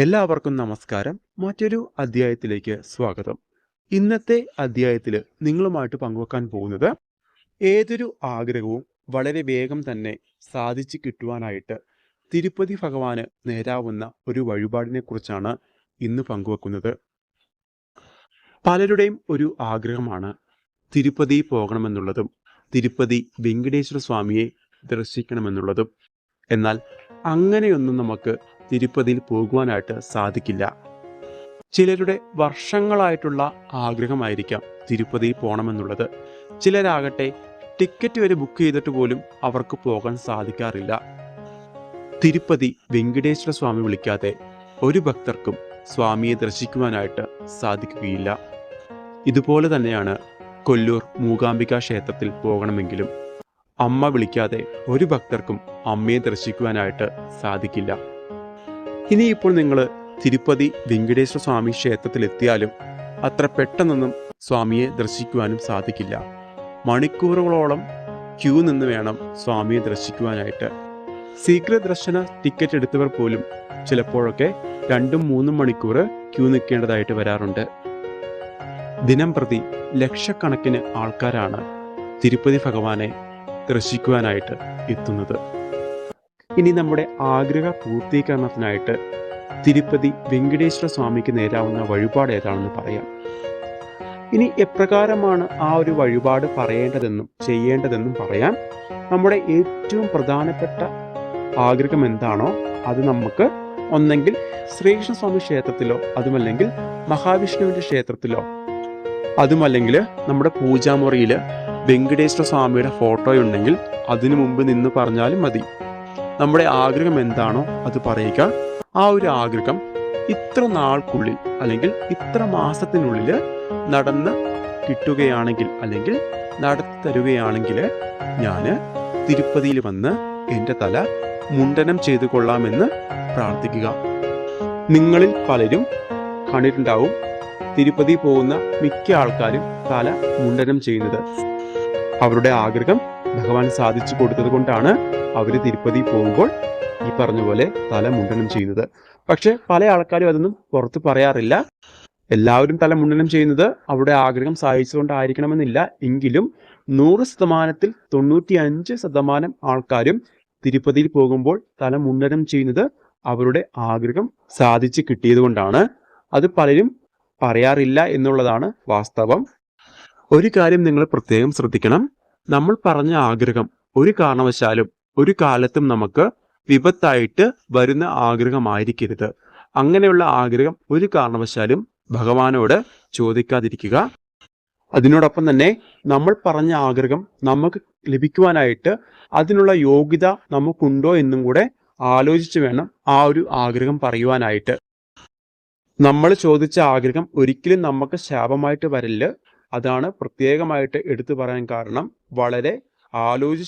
എല്ലാവർക്കും നമസ്കാരം. മറ്റൊരു അധ്യായത്തിലേക്ക് സ്വാഗതം. ഇന്നത്തെ അധ്യായത്തിൽ നിങ്ങളുമായിട്ട് പങ്കുവെക്കാൻ പോകുന്നത് ഏതൊരു ആഗ്രഹവും വളരെ വേഗം തന്നെ സാധിച്ചു കിട്ടുവാനായിട്ട് തിരുപ്പതി ഭഗവാന് നേരാവുന്ന ഒരു വഴിപാടിനെ കുറിച്ചാണ് ഇന്ന് പങ്കുവെക്കുന്നത്. പലരുടെയും ഒരു ആഗ്രഹമാണ് തിരുപ്പതി പോകണമെന്നുള്ളതും തിരുപ്പതി വെങ്കടേശ്വര സ്വാമിയെ ദർശിക്കണമെന്നുള്ളതും. എന്നാൽ അങ്ങനെയൊന്നും നമുക്ക് തിരുപ്പതിയിൽ പോകുവാനായിട്ട് സാധിക്കില്ല. ചിലരുടെ വർഷങ്ങളായിട്ടുള്ള ആഗ്രഹമായിരിക്കാം തിരുപ്പതിയിൽ പോകണമെന്നുള്ളത് ചിലരാകട്ടെ ടിക്കറ്റ് വരെ ബുക്ക് ചെയ്തിട്ട് പോലും അവർക്ക് പോകാൻ സാധിക്കാറില്ല. തിരുപ്പതി വെങ്കടേശ്വര സ്വാമി വിളിക്കാതെ ഒരു ഭക്തർക്കും സ്വാമിയെ ദർശിക്കുവാനായിട്ട് സാധിക്കുകയില്ല. ഇതുപോലെ തന്നെയാണ് കൊല്ലൂർ മൂകാംബിക ക്ഷേത്രത്തിൽ പോകണമെങ്കിലും അമ്മ വിളിക്കാതെ ഒരു ഭക്തർക്കും അമ്മയെ ദർശിക്കുവാനായിട്ട് സാധിക്കില്ല. ഇനിയിപ്പോൾ നിങ്ങൾ തിരുപ്പതി വെങ്കടേശ്വര സ്വാമി ക്ഷേത്രത്തിൽ എത്തിയാലും അത്ര പെട്ടെന്നൊന്നും സ്വാമിയെ ദർശിക്കുവാനും സാധിക്കില്ല. മണിക്കൂറുകളോളം ക്യൂ നിന്ന് വേണം സ്വാമിയെ ദർശിക്കുവാനായിട്ട്. ശീഘ്ര ദർശന ടിക്കറ്റ് എടുത്തവർ പോലും ചിലപ്പോഴൊക്കെ രണ്ടും മൂന്നും മണിക്കൂർ ക്യൂ നിൽക്കേണ്ടതായിട്ട് വരാറുണ്ട്. ദിനം പ്രതി ലക്ഷക്കണക്കിന് ആൾക്കാരാണ് തിരുപ്പതി ഭഗവാനെ ദർശിക്കുവാനായിട്ട് എത്തുന്നത്. ഇനി നമ്മുടെ ആഗ്രഹ പൂർത്തീകരണത്തിനായിട്ട് തിരുപ്പതി വെങ്കടേശ്വര സ്വാമിക്ക് നേരാവുന്ന വഴിപാട് ഏതാണെന്ന് പറയാം. ഇനി എപ്രകാരമാണ് ആ ഒരു വഴിപാട് പറയേണ്ടതെന്നും ചെയ്യേണ്ടതെന്നും പറയാം. നമ്മുടെ ഏറ്റവും പ്രധാനപ്പെട്ട ആഗ്രഹം എന്താണോ അത് നമുക്ക് ഒന്നെങ്കിൽ ശ്രീകൃഷ്ണസ്വാമി ക്ഷേത്രത്തിലോ അതുമല്ലെങ്കിൽ മഹാവിഷ്ണുവിന്റെ ക്ഷേത്രത്തിലോ അതുമല്ലെങ്കിൽ നമ്മുടെ പൂജാമുറിയിൽ വെങ്കടേശ്വര സ്വാമിയുടെ ഫോട്ടോയുണ്ടെങ്കിൽ അതിനു മുമ്പ് നിന്ന് പറഞ്ഞാലും മതി. നമ്മുടെ ആഗ്രഹം എന്താണോ അത് പറയുക. ആ ഒരു ആഗ്രഹം ഇത്ര നാൾക്കുള്ളിൽ അല്ലെങ്കിൽ ഇത്ര മാസത്തിനുള്ളിൽ നടന്ന് കിട്ടുകയാണെങ്കിൽ അല്ലെങ്കിൽ നടത്തി തരുകയാണെങ്കിൽ ഞാൻ തിരുപ്പതിയിൽ വന്ന് എന്റെ തല മുണ്ടനം ചെയ്തു കൊള്ളാമെന്ന് പ്രാർത്ഥിക്കുക. നിങ്ങളിൽ പലരും കണ്ടിട്ടുണ്ടാവും തിരുപ്പതി പോകുന്ന മിക്ക ആൾക്കാരും തല മുണ്ടനം ചെയ്യുന്നത്. അവരുടെ ആഗ്രഹം ഭഗവാൻ സാധിച്ചു കൊടുത്തത് കൊണ്ടാണ് അവർ തിരുപ്പതി പോകുമ്പോൾ ഈ പറഞ്ഞ പോലെ തല മുണ്ടനം ചെയ്യുന്നത്. പക്ഷെ പല ആൾക്കാരും അതൊന്നും പുറത്ത് പറയാറില്ല. എല്ലാവരും തല മുണ്ടനം ചെയ്യുന്നത് അവരുടെ ആഗ്രഹം സാധിച്ചുകൊണ്ടായിരിക്കണമെന്നില്ല. എങ്കിലും നൂറ് ശതമാനത്തിൽ തൊണ്ണൂറ്റി അഞ്ച് ശതമാനം ആൾക്കാരും തിരുപ്പതിയിൽ പോകുമ്പോൾ തല മുണ്ടനം ചെയ്യുന്നത് അവരുടെ ആഗ്രഹം സാധിച്ചു കിട്ടിയതുകൊണ്ടാണ് അത് പലരും പറയാറില്ല എന്നുള്ളതാണ് വാസ്തവം. ഒരു കാര്യം നിങ്ങൾ പ്രത്യേകം ശ്രദ്ധിക്കണം. നമ്മൾ പറഞ്ഞ ആഗ്രഹം ഒരു കാരണവശാലും ഒരു കാലത്തും നമുക്ക് വിപത്തായിട്ട് വരുന്ന ആഗ്രഹമായിരിക്കരുത്. അങ്ങനെയുള്ള ആഗ്രഹം ഒരു കാരണവശാലും ഭഗവാനോട് ചോദിക്കാതിരിക്കുക. അതിനോടൊപ്പം തന്നെ നമ്മൾ പറഞ്ഞ ആഗ്രഹം നമുക്ക് ലഭിക്കുവാനായിട്ട് അതിനുള്ള യോഗ്യത നമുക്കുണ്ടോ എന്നും കൂടെ ആലോചിച്ച് വേണം ആ ഒരു ആഗ്രഹം പറയുവാനായിട്ട്. നമ്മൾ ചോദിച്ച ആഗ്രഹം ഒരിക്കലും നമുക്ക് ശാപമായിട്ട് വരില്ല അതാണ് പ്രത്യേകമായിട്ട് എടുത്തു പറയാൻ കാരണം. വളരെ ആലോചിച്ച്